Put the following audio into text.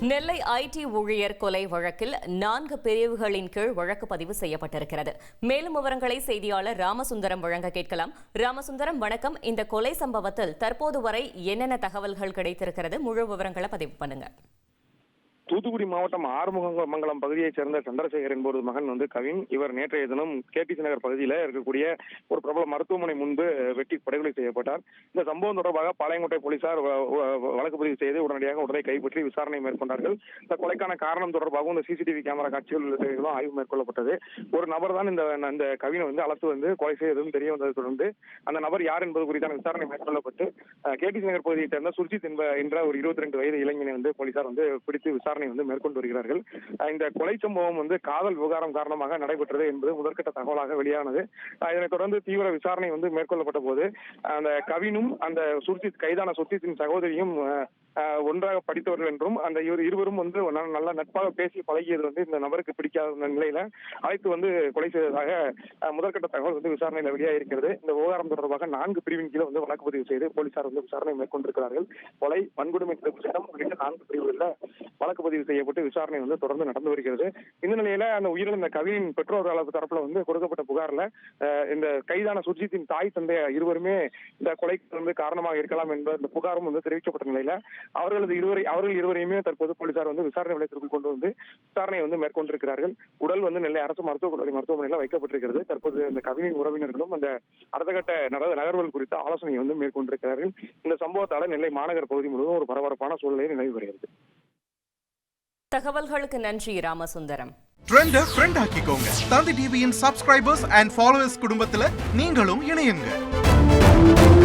நெல்லை ID ஊழியர் கொலை வழக்கில் நான்கு பிரிவுகளின் கீழ் வழக்கு பதிவு செய்யப்பட்டிருக்கிறது. மேலும் விவரங்களை செய்தியாளர் ராமசுந்தரம் வழங்க கேட்கலாம். ராமசுந்தரம் வணக்கம். இந்த கொலை சம்பவத்தில் தற்போது வரை என்னென்ன தகவல்கள் கிடைத்திருக்கிறது? முழு விவரங்களை பதிவு பண்ணுங்க. தூத்துக்குடி மாவட்டம் ஆறுமுகமங்கலம் பகுதியைச் சேர்ந்த சந்திரசேகர் என்பவர் மகன் வந்து கவின். இவர் நேற்றைய தினம் கேபிசி நகர் பகுதியில் இருக்கக்கூடிய ஒரு பிரபல மருத்துவமனை முன்பு வெட்டி படுகொலை செய்யப்பட்டார். இந்த சம்பவம் தொடர்பாக பாளையங்கோட்டை போலீசார் வ- வழக்கு பதிவு செய்து உடனடியாக உடனே கைப்பற்றி விசாரணை மேற்கொண்டார்கள். இந்த கொலைக்கான காரணம் தொடர்பாகவும் இந்த சிசிடிவி கேமரா காட்சிகள் உள்ளிட்டவைகளும் ஆய்வு மேற்கொள்ளப்பட்டது. ஒரு நபர் தான் இந்த அந்த கவினை வந்து அழைத்து வந்து கொலை செய்ததும் தெரிய வந்ததை தொடர்ந்து அந்த நபர் யார் என்பது குறித்தான விசாரணை மேற்கொள்ளப்பட்டு கேபிசி நகர் பகுதியைச் சேர்ந்த சுர்ஜித் என்ப என்ற ஒரு இருபத்தி ரெண்டு வயது இளைஞனை வந்து போலீசார் வந்து பிடித்து விசாரணை வந்து மேற்கொண்டு வருகிறார்கள். இந்த கொலை சம்பவம் வந்து காதல் விவகாரம் காரணமாக நடைபெற்றது என்பது முதற்கட்ட தகவலாக வெளியானது. இதனைத் தொடர்ந்து தீவிர விசாரணை வந்து மேற்கொள்ளப்பட்ட போது அந்த கவினும் அந்த சுர்ஜித் கைதான சுர்ஜித்தின் சகோதரியும் ஒன்றாக படித்தவர்கள் என்றும் அந்த இருவரும் வந்து நல்லா நட்பாக பேசி பழகியது வந்து இந்த நபருக்கு பிடிக்காத நிலையில அழைத்து வந்து கொலை செய்ததாக முதற்கட்ட தகவல் வந்து விசாரணையில் வெளியாக இருக்கிறது இந்த விவகாரம் தொடர்பாக நான்கு பிரிவின் கீழே வந்து வழக்கு பதிவு செய்து போலீசார் வந்து விசாரணை மேற்கொண்டிருக்கிறார்கள். கொலை வன்கொடுமை தடுப்பு சட்டம் உள்ளிட்ட நான்கு பிரிவுகளில் வழக்கு பதிவு செய்யப்பட்டு விசாரணை வந்து தொடர்ந்து நடந்து வருகிறது. இந்த நிலையில அந்த உயிரிழந்த கவியின் பெற்றோர் அளவு தரப்புல வந்து கொடுக்கப்பட்ட புகார்ல இந்த கைதான சுர்ஜித்தின் தாய் தந்தைய இருவருமே இந்த கொலைக்கு வந்து காரணமாக இருக்கலாம் என்ற இந்த புகாரும் வந்து தெரிவிக்கப்பட்ட நிலையில அவர்களது இருவரை அவர்கள் இருவரையுமே தற்போது போலீசார் வந்து விசாரணை நிலையத்திற்கு கொண்டு வந்து விசாரணை வந்து மேற்கொண்டிருக்கிறார்கள். உடல் வந்து நெல்லை அரசு மருத்துவக் கல்லூரி மருத்துவமனையில் வைக்கப்பட்டிருக்கிறது. தற்போது இந்த கவினின் உறவினர்களும் அந்த அடுத்த கட்ட நக- நகர்வுகள் குறித்த ஆலோசனை வந்து மேற்கொண்டிருக்கிறார்கள். இந்த சம்பவத்தால நெல்லை மாநகர் பகுதி முழுவதும் ஒரு பரபரப்பான சூழ்நிலை நிலவி வருகிறது. தகவல்களுக்கு நன்றி ராமசுந்தரம். ட்ரெண்ட ஃப்ரெண்ட் ஆக்கிக்கோங்க. தந்தி டிவியின் சப்ஸ்கிரைபர்ஸ் அண்ட் ஃபாலோவர்ஸ் குடும்பத்துல நீங்களும் இணையுங்க.